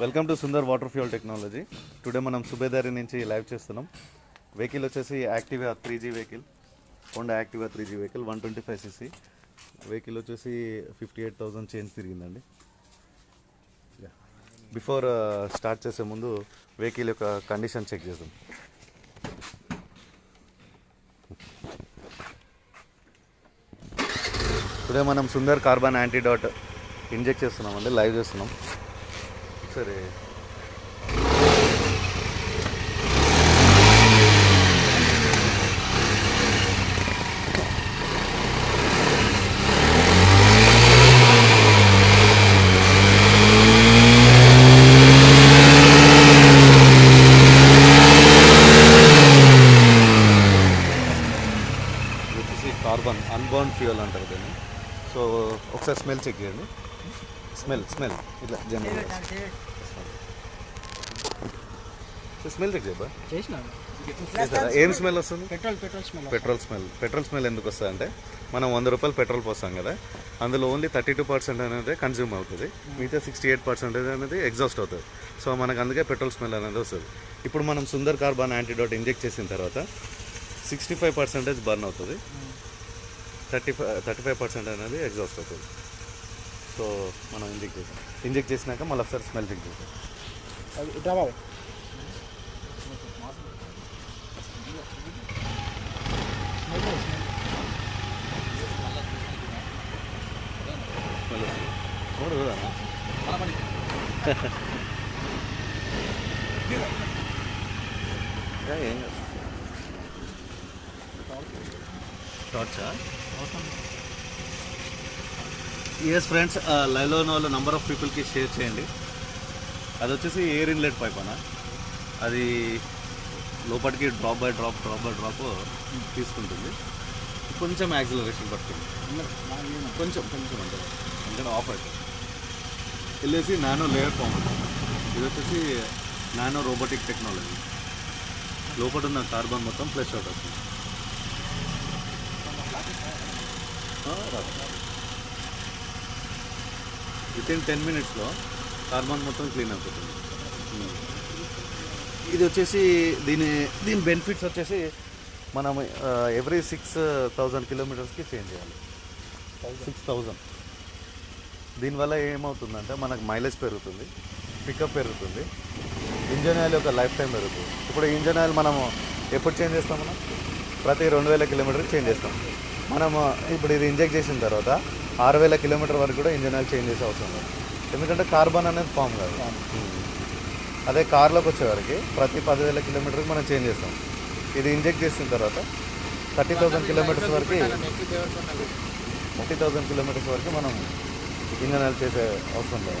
Welcome to Sundar water fuel technology today మనం సుబేదారి నుంచి live చేస్తున్నాం. వెహికల్ వచ్చేసి Activa three G vehicle Honda Activa three G vehicle one twenty five CC vehicle వచ్చేసి fifty eight thousand change తిరిగిందండి before start చేసే ముందు vehicle యొక్క condition check చేద్దాం. టుడే మనం సుందర్ కార్బన్ యాంటీడాట్ ఇంజెక్ట్ చేస్తున్నామండి లైవ్ చేస్తున్నాం. సరే ఇది వచ్చేసి కార్బన్ అన్బర్న్ ఫ్యూయల్ అంటారు దీన్ని సో ఒకసారి స్మెల్ చెక్ చేయండి స్మెల్ స్మెల్. ఇట్లా జనరల్ స్మెల్ చెక్ చేయబా చేసినాను ఏం స్మెల్ వస్తుంది? Petrol petrol smell petrol smell. Petrol smell ఎందుకు వస్తుంది అంటే మనం వంద రూపాయలు పెట్రోల్ పోస్తాం కదా అందులో ఓన్లీ థర్టీ టూ పర్సెంట్ అనేది కన్జ్యూమ్ అవుతుంది. మిగతా సిక్స్టీ ఎయిట్ పర్సెంటేజ్ అనేది ఎగ్జాస్ట్ అవుతుంది. సో మనకు అందుకే పెట్రోల్ స్మెల్ అనేది వస్తుంది. ఇప్పుడు మనం సుందర్ కార్బన్ యాంటీడోట్ ఇంజెక్ట్ చేసిన తర్వాత సిక్స్టీ ఫైవ్ పర్సెంటేజ్ బర్న్ అవుతుంది thirty five thirty five percent అనేది ఎగ్జాస్ట్ అవుతుంది. సో మనం ఇంజెక్ట్ చేసాం. ఇంజెక్ట్ చేసినాక మళ్ళీ ఒకసారి స్మెల్ చెక్ చేసాం అది ఇట్లా ఏం టార్చా ఎస్ ఫ్రెండ్స్ uh, లైవ్లో ఉన్న వాళ్ళు నెంబర్ ఆఫ్ పీపుల్కి షేర్ చేయండి. అది వచ్చేసి ఎయిర్ ఇన్లెట్ పైప్ అన్న. అది లోపలికి drop by drop drop by drop తీసుకుంటుంది. కొంచెం యాక్సిలరేషన్ పడుతుంది. కొంచెం కొంచెం అంటే అంటే ఆఫ్ అవుతుంది వెళ్ళేసి నానో లేయర్ ఫామ్ ఇది వచ్చేసి నానో రోబోటిక్ టెక్నాలజీ లోపల ఉన్న కార్బన్ మొత్తం ఫ్లెష్ అవుట్ అవుతుంది. విత్ ఇన్ టెన్ మినిట్స్లో కార్బన్ మొత్తం క్లీన్ Hmm. ఇది వచ్చేసి దీని దీని బెనిఫిట్స్ వచ్చేసి మనం ఎవ్రీ సిక్స్ థౌజండ్ కిలోమీటర్స్కి చేంజ్ చేయాలి. సిక్స్ థౌజండ్ దీనివల్ల ఏమవుతుందంటే మనకు మైలేజ్ పెరుగుతుంది పికప్ పెరుగుతుంది ఇంజన్ ఆయిల్ యొక్క లైఫ్ టైం పెరుగుతుంది. ఇప్పుడు ఇంజన్ ఆయిల్ మనము ఎప్పుడు చేంజ్ చేస్తాం మనం? ప్రతి రెండు వేల కిలోమీటర్కి చేంజ్ చేస్తాం. మనము ఇప్పుడు ఇది ఇంజెక్ట్ చేసిన తర్వాత ఆరు వేల కిలోమీటర్ వరకు కూడా ఇంజన్ ఆయిల్ చేంజ్ చేసే అవసరం లేదు. ఎందుకంటే కార్బన్ అనేది ఫామ్ కాదు. అదే కార్లోకి వచ్చేవారికి ప్రతి పదివేల కిలోమీటర్కి మనం చేంజ్ చేస్తాం. ఇది ఇంజెక్ట్ చేసిన తర్వాత థర్టీ థౌసండ్ కిలోమీటర్స్ వరకు థర్టీ థౌసండ్ కిలోమీటర్స్ వరకు మనం ఇంజన్ ఆయిల్ చేసే అవసరం లేదు.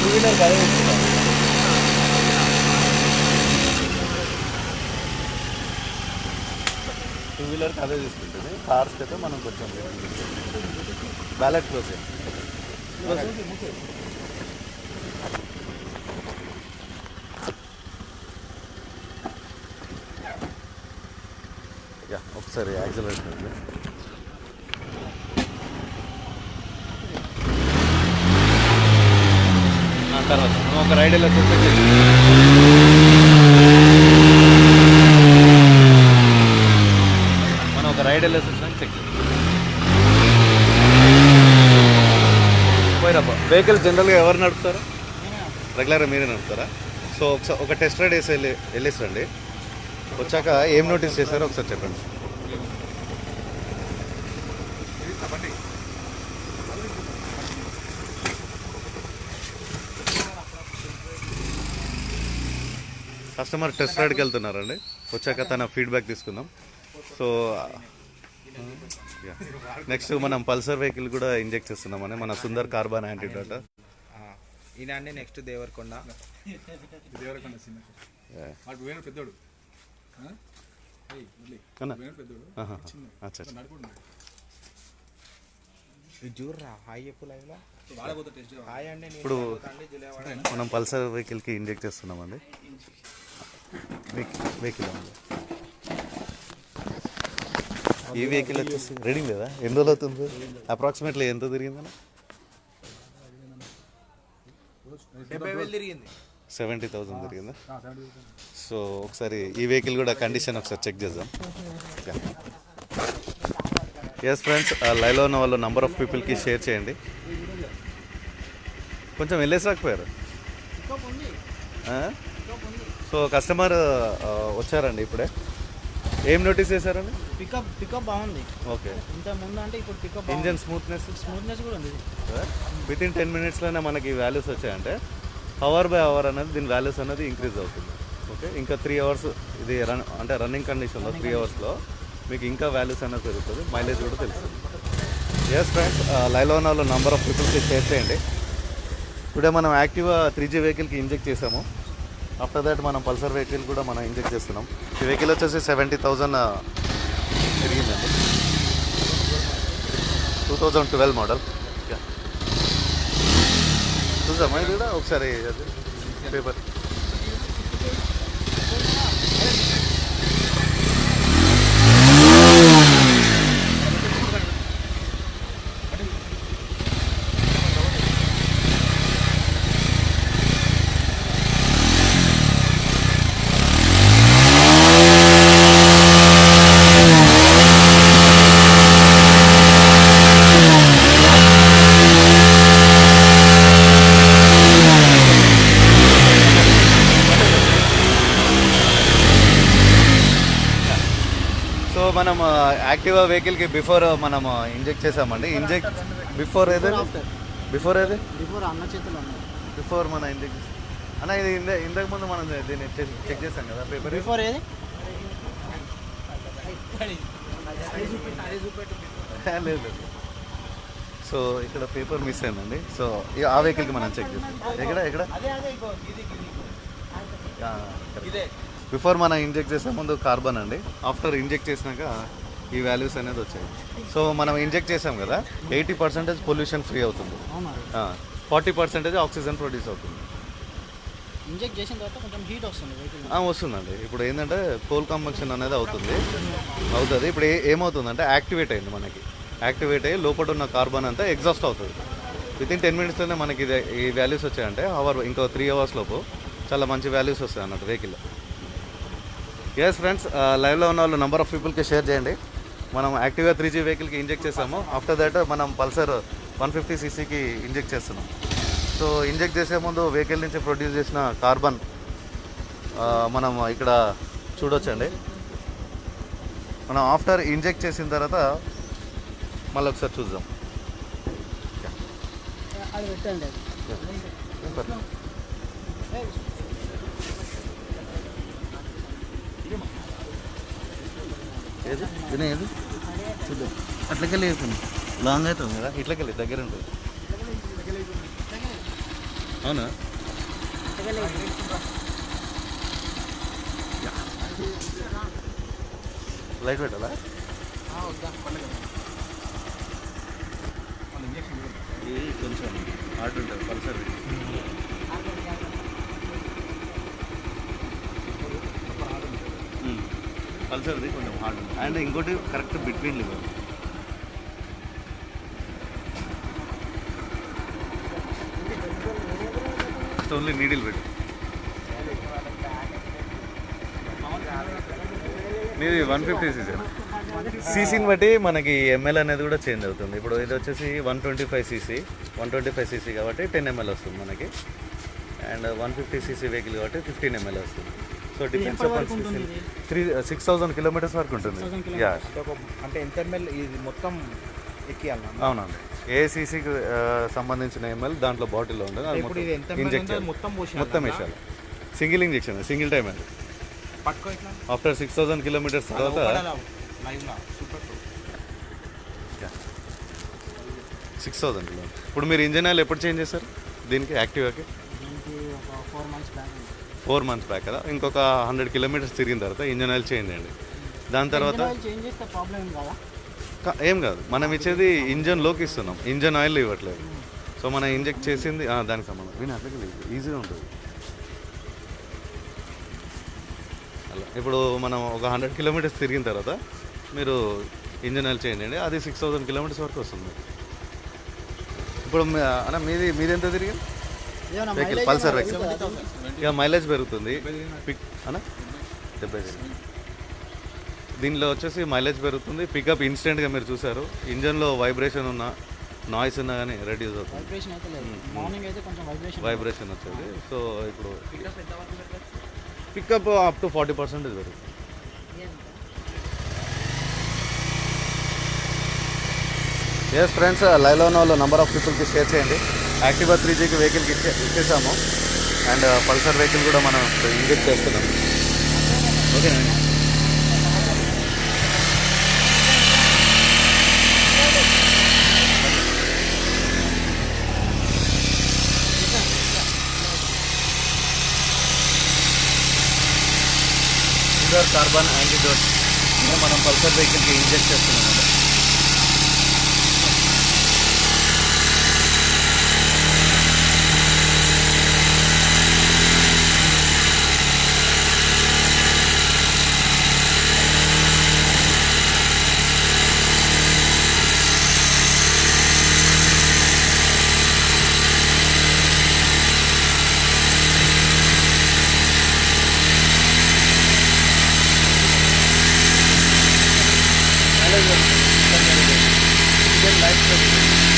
టూ వీలర్ అదే టూ వీలర్కి అదే అవర్స్ కార్స్కి అయితే మనం కొంచెం బ్యాలెట్ క్లోజ్ యా ఒకసారి యాక్సిలరేషన్ ఉంది తర్వాత ఒక రైడ్ వెళ్ళి మనం ఒక రైడ్ వెళ్ళేసి చెక్ పోయినప్ప వెహికల్ జనరల్గా ఎవరు నడుపుతారు? రెగ్యులర్గా మీరే నడుపుతారా? సో ఒకసారి ఒక టెస్ట్ రైడ్ వేసి వెళ్ళి వెళ్ళేసి రండి వచ్చాక ఏం నోటీస్ చేశారో ఒకసారి చెప్పండి. కస్టమర్ టెస్ట్ రైడ్కి వెళ్తున్నారండి. వచ్చాక తన ఫీడ్బ్యాక్ తీసుకుందాం. సో నెక్స్ట్ మనం పల్సర్ వెహికల్ కూడా ఇంజెక్ట్ చేస్తున్నామని మన సుందర్ కార్బన్ యాంటీడోట్. ఈయన అండి నెక్స్ట్ దేవరకొండ. దేవరకొండ వేణు పెద్దోడు. ఇప్పుడు మనం పల్సర్ వెహికల్కి ఇంజెక్ట్ చేస్తున్నామండి. వెహికల్ ఉంది. ఈ వెహికల్ వచ్చేసి రెడీ లేదా? ఎన్ని రోజులు అవుతుంది? అప్రాక్సిమేట్లీ ఎంత తిరిగిందన్న? సెవెంటీ థౌసండ్ తిరిగిందా. సో ఒకసారి ఈ వెహికల్ కూడా కండిషన్ ఒకసారి చెక్ చేద్దాం. ఎస్ ఫ్రెండ్స్ లైవ్లో ఉన్న వాళ్ళు నంబర్ ఆఫ్ పీపుల్కి షేర్ చేయండి. కొంచెం వెళ్ళేసి రాకపోయారు? సో కస్టమర్ వచ్చారండి ఇప్పుడే. ఏం నోటీస్ చేశారండి పికప్ పికప్ బాగుంది. ఓకే. ఇంత ముందు అంటే ఇప్పుడు పికప్ ఇంజన్ స్మూత్నెస్ స్మూత్నెస్ కూడా ఉంది. విత్ ఇన్ టెన్ మినిట్స్లోనే మనకి వాల్యూస్ వచ్చాయంటే అవర్ బై అవర్ అనేది దీని వాల్యూస్ అనేది ఇంక్రీజ్ అవుతుంది. ఓకే ఇంకా త్రీ అవర్స్ ఇది రన్ అంటే రన్నింగ్ కండిషన్లో త్రీ అవర్స్లో మీకు ఇంకా వాల్యూస్ అనేది పెరుగుతుంది. మైలేజ్ కూడా తెలుస్తుంది. ఎస్ ఫ్రెండ్స్ వాళ్ళు నంబర్ ఆఫ్ పీపుల్కి షేర్ చేయండి. టుడే మనం యాక్టివా త్రీ జీ వెహికల్కి ఇంజెక్ట్ చేసాము ఆఫ్టర్ దాట్ మనం పల్సర్ వెహికల్ కూడా మనం ఇంజెక్ట్ చేస్తున్నాం. ఈ వెహికల్ వచ్చేసి సెవెంటీ థౌజండ్ పెరిగిందండి టూ థౌజండ్ ట్వెల్వ్ మోడల్ చూసామా ఇది కూడా? ఒకసారి పేపర్ సో మనం యాక్టివా వెహికల్కి బిఫోర్ మనం ఇంజెక్ట్ చేసామండి. ఇంజెక్ట్ బిఫోర్ ఏది? బిఫోర్ ఏది? బిఫోర్ అన్న చేతులు బిఫోర్ మన ఇంజెక్ట్ అన్న ఇది ఇంద ఇంతకు ముందు మనం దీన్ని చెక్ చేసాం కదా పేపర్? బిఫోర్ ఏది? లేదు లేదు. సో ఇక్కడ పేపర్ మిస్ అయిందండి. సో ఆ వెహికల్కి మనం చెక్ చేసాం. ఎక్కడ ఎక్కడ? బిఫోర్ మనం ఇంజెక్ట్ చేసే ముందు కార్బన్ అండి. ఆఫ్టర్ ఇంజెక్ట్ చేసినాక ఈ వాల్యూస్ అనేది వచ్చాయి. సో మనం ఇంజెక్ట్ చేసాం కదా ఎయిటీ పర్సెంటేజ్ పొల్యూషన్ ఫ్రీ అవుతుంది. ఫార్టీ పర్సెంటేజ్ ఆక్సిజన్ ప్రొడ్యూస్ అవుతుంది. ఇంజెక్ట్ చేసిన తర్వాత కొంచెం హీట్ వస్తుంది వస్తుందండి. ఇప్పుడు ఏంటంటే కోల్ కంబక్షన్ అనేది అవుతుంది. అవుతుంది. ఇప్పుడు ఏమవుతుందంటే యాక్టివేట్ అయింది మనకి. యాక్టివేట్ అయ్యి లోపల ఉన్న కార్బన్ అంతా ఎగ్జాస్ట్ అవుతుంది. విత్ ఇన్ టెన్ మినిట్స్లోనే మనకి ఇది ఈ వాల్యూస్ వచ్చాయంటే అవర్ ఇంకో త్రీ అవర్స్ లోపు చాలా మంచి వాల్యూస్ వస్తాయి అన్నట్టు వెహికల్ ఎస్ ఫ్రెండ్స్ లైవ్లో ఉన్న వాళ్ళు నెంబర్ ఆఫ్ పీపుల్కి షేర్ చేయండి. మనం యాక్టివ్గా త్రీ జీ వెహికల్కి ఇంజెక్ట్ చేసాము. ఆఫ్టర్ దట్ మనం పల్సర్ వన్ ఫిఫ్టీ సీసీకి ఇంజెక్ట్ చేస్తున్నాం. సో ఇంజెక్ట్ చేసే ముందు వెహికల్ నుంచి ప్రొడ్యూస్ చేసిన కార్బన్ మనం ఇక్కడ చూడొచ్చండి. మనం ఆఫ్టర్ ఇంజెక్ట్ చేసిన తర్వాత మళ్ళీ ఒకసారి చూద్దాం. పెట్టండి. ఏది? వినయ్ ఏది? చూద్దాం అట్లకెళ్ళి వేసుకుని లాంగ్ అవుతుంది కదా? ఇట్లకెళ్ళి దగ్గర ఉంటుంది అవునా? లైట్ పెట్టాలా? కొంచెం ఆర్డర్ ఉంటుంది పల్సర్ పల్సర్ది కొంచెం హార్డ్ అండ్ ఇంకోటి correct between lever only needle పెట్టు మీది వన్ ఫిఫ్టీ సీసీ సీసీని బట్టి మనకి ఎంఎల్ అనేది కూడా చేంజ్ అవుతుంది. ఇప్పుడు ఇది వచ్చేసి one twenty five CC one twenty five CC కాబట్టి టెన్ ఎంఎల్ వస్తుంది మనకి. And one fifty CC vehicle కాబట్టి ఫిఫ్టీన్ ఎంఎల్ వస్తుంది. So depends upon CC three six thousand kilometres వరకు ఉంటుంది. యా అంటే ఎంత ఎంఎల్ ఇది మొత్తం ఎక్కియాలన్నా అవునండి. ఏ సీసీకి సంబంధించిన ఎంఎల్ దాంట్లో బాటిల్లో అది ఎంత మొత్తం మొత్తం వేసాలి సింగిల్ ఇంజెక్షన్ సింగిల్ టైం అండి. ఆఫ్టర్ సిక్స్ థౌసండ్ కిలోమీటర్స్ తర్వాత సిక్స్ థౌసండ్ కిలోమీటర్ ఇప్పుడు మీరు ఇంజన్ ఆయిల్ ఎప్పుడు చేంజ్ చేశారు? దీనికి యాక్టివాకి? ఒక four months back four months back కదా. ఇంకొక హండ్రెడ్ కిలోమీటర్స్ తిరిగిన తర్వాత ఇంజన్ ఆయిల్ చేంజ్ చేయండి దాని తర్వాత ఏం కదా? మనం ఇచ్చేది ఇంజన్లోకి ఇస్తున్నాం. ఇంజన్ ఆయిల్ ఇవ్వట్లేదు. సో మనం ఇంజెక్ట్ చేసింది దానికి సంబంధం. విని అట్లకి లేదు. ఈజీగా ఉంటుంది. అలా. ఇప్పుడు మనం ఒక హండ్రెడ్ కిలోమీటర్స్ తిరిగిన తర్వాత మీరు ఇంజన్ ఆయిల్ చేంజ్ చేయండి. అది సిక్స్ థౌసండ్ కిలోమీటర్స్ వరకు వస్తుంది. ఇప్పుడు అన్న మీది మీది ఎంత తిరిగింది? Vehicle Pulsar vehicle? ఇక మైలేజ్ పెరుగుతుంది. పిక్ అన్న? డెబ్బై. దీనిలో వచ్చేసి మైలేజ్ పెరుగుతుంది. పికప్ ఇన్స్టెంట్గా మీరు చూసారు ఇంజన్లో వైబ్రేషన్ ఉన్న నాయిస్ ఉన్నా కానీ రెడ్యూస్ అవుతుంది. వైబ్రేషన్ అయితే లేదు. మార్నింగ్ అయితే కొంచెం వైబ్రేషన్ వైబ్రేషన్ వచ్చేది. సో ఇప్పుడు pickup up to forty percentage పెరుగుతుంది ఎస్ ఫ్రెండ్స్ లైవ్లో ఉన్న వాళ్ళు నెంబర్ ఆఫ్ పీపుల్కి షేర్ చేయండి. యాక్టివా త్రీ జీకి వెహికల్కి ఇచ్చే ఇచ్చేసాము. అండ్ పల్సర్ వెహికల్ కూడా మనం ఇంజెక్ట్ చేస్తున్నాం. ఓకేనండి కార్బన్ యాంటీడోట్. మనం పల్సర్ వెహికల్కి ఇంజెక్ట్ చేస్తున్నాం. అండి ఆఫ్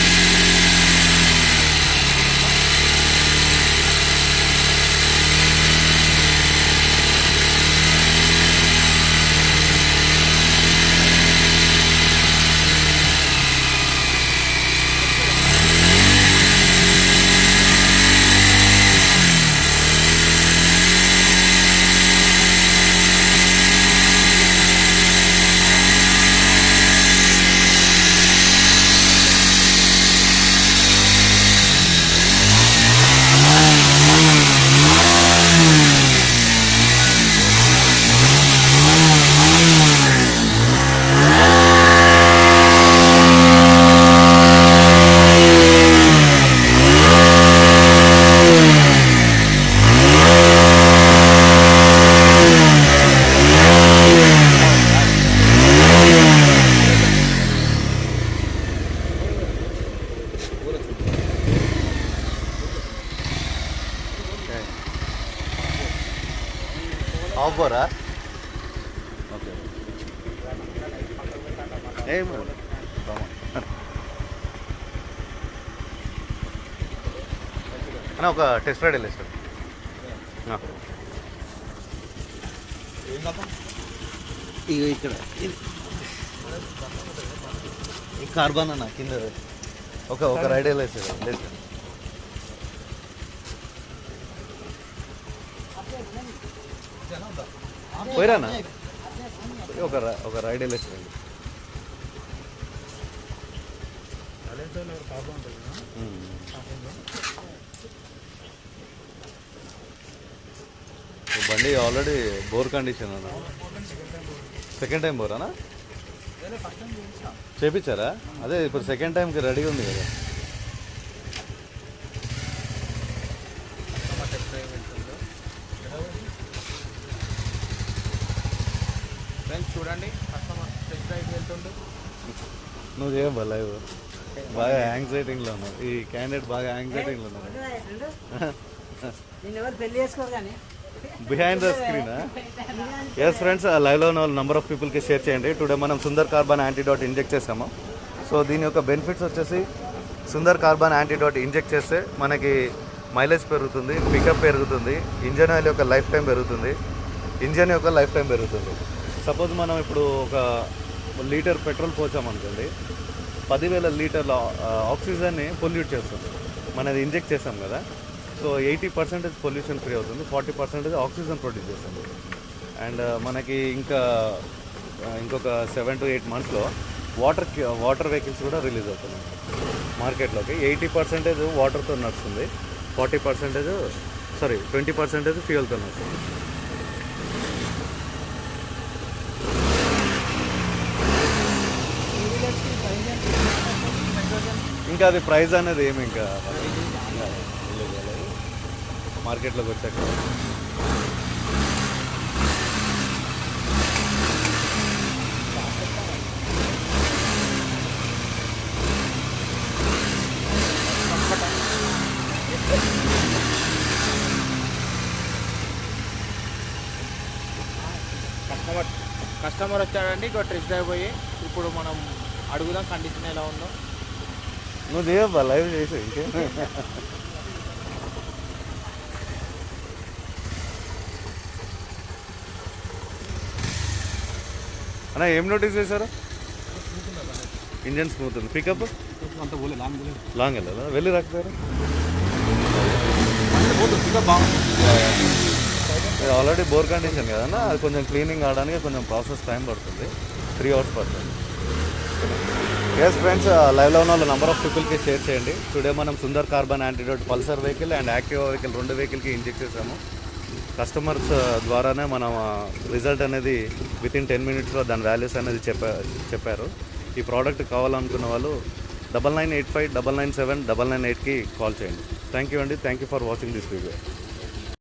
బోరా ఓకే. ఏం అన్న ఒక టెస్ట్ రైడ్ వెళ్ళేస్తాడు ఇక ఇక్కడ. ఈ కార్బన్ అన్న కింద. ఒక ఒక రైడ్ వెళ్ళేసాడు లేదు పోయిరానా? ఒక ఒక రైడ్ వెళ్ళేసాడు బండి ఆల్రెడీ బోర్ కండిషన్ అన్న. సెకండ్ టైం బోరానా? చేపించారా? అదే ఇప్పుడు సెకండ్ టైంకి రెడీ ఉంది కదా. వెళ్తుండు నువ్వు చేయం లైవ్ బాగా యాంగ్జైటింగ్లో ఉన్నావు. ఈ క్యాండిడేట్ బాగా యాంగ్జైటింగ్లో ఉన్నావు. Behind the screen yes friends లైవ్లో ఉన్న నెంబర్ ఆఫ్ పీపుల్కి షేర్ చేయండి. టుడే మనం సుందర్ కార్బన్ యాంటీడాట్ ఇంజెక్ట్ చేసాము. సో దీని యొక్క బెనిఫిట్స్ వచ్చేసి సుందర్ కార్బన్ యాంటీడాట్ ఇంజెక్ట్ చేస్తే మనకి మైలేజ్ పెరుగుతుంది పికప్ పెరుగుతుంది ఇంజన్ ఆయిల్ యొక్క లైఫ్ టైం పెరుగుతుంది ఇంజన్ యొక్క లైఫ్ టైం పెరుగుతుంది. సపోజ్ మనం ఇప్పుడు ఒక లీటర్ పెట్రోల్ పోసామనుకోండి పదివేల లీటర్ల ఆక్సిజన్ని పొల్యూట్ చేస్తుంది. మనది ఇంజెక్ట్ చేసాం కదా so eighty percentage pollution free అవుతుంది ఫార్టీ పర్సెంటేజ్ ఆక్సిజన్ ప్రొడ్యూస్ చేస్తుంది. అండ్ మనకి ఇంకా ఇంకొక సెవెన్ టు ఎయిట్ మంత్స్లో వాటర్ వాటర్ వెహికల్స్ కూడా రిలీజ్ అవుతున్నాయి. మార్కెట్లోకి ఎయిటీ పర్సెంటేజ్ వాటర్తో నడుస్తుంది forty percentage sorry twenty percentage ఫ్యూయల్తో నడుస్తుంది. ఇంకా అది ప్రైస్ అనేది ఏమి ఇంకా? మార్కెట్లోకి వచ్చాక. కస్టమర్ కస్టమర్ వచ్చాడండి ఇంకో టెస్ట్ డ్రైవ్ పోయి ఇప్పుడు మనం అడుగుదాం కండిషన్ ఎలా ఉందో. నువ్వు దేవ లైవ్ చేసి ఇంకే? అన్న ఏం నోటీస్ చేశారు? ఇంజన్ స్మూత్ ఉంది. పికప్ లాంగ్ వెళ్ళదా వెళ్ళి రాకపోయారు? బాగుంది ఆల్రెడీ బోర్ కండిషన్ కదన్నా అది కొంచెం క్లీనింగ్ అవడానికి కొంచెం ప్రాసెస్ టైం పడుతుంది. త్రీ అవర్స్ పడుతుంది. ఎస్ ఫ్రెండ్స్ లైవ్లో ఉన్న వాళ్ళు నెంబర్ ఆఫ్ పీపుల్కి షేర్ చేయండి. టుడే మనం Sundar carbon antidote Pulsar vehicle and Activa vehicle రెండు వెహికల్కి ఇంజెక్ట్ చేసాము కస్టమర్స్ ద్వారానే మనం uh, రిజల్ట్ అనేది విత్ ఇన్ టెన్ మినిట్స్లో దాని వాల్యూస్ అనేది చెప్పా చెప్పారు. ఈ ప్రోడక్ట్ కావాలనుకున్న వాళ్ళు double nine eight five double nine seven double nine ఎయిట్కి కాల్ చేయండి. థ్యాంక్ యూ అండి. Thank you for watching this video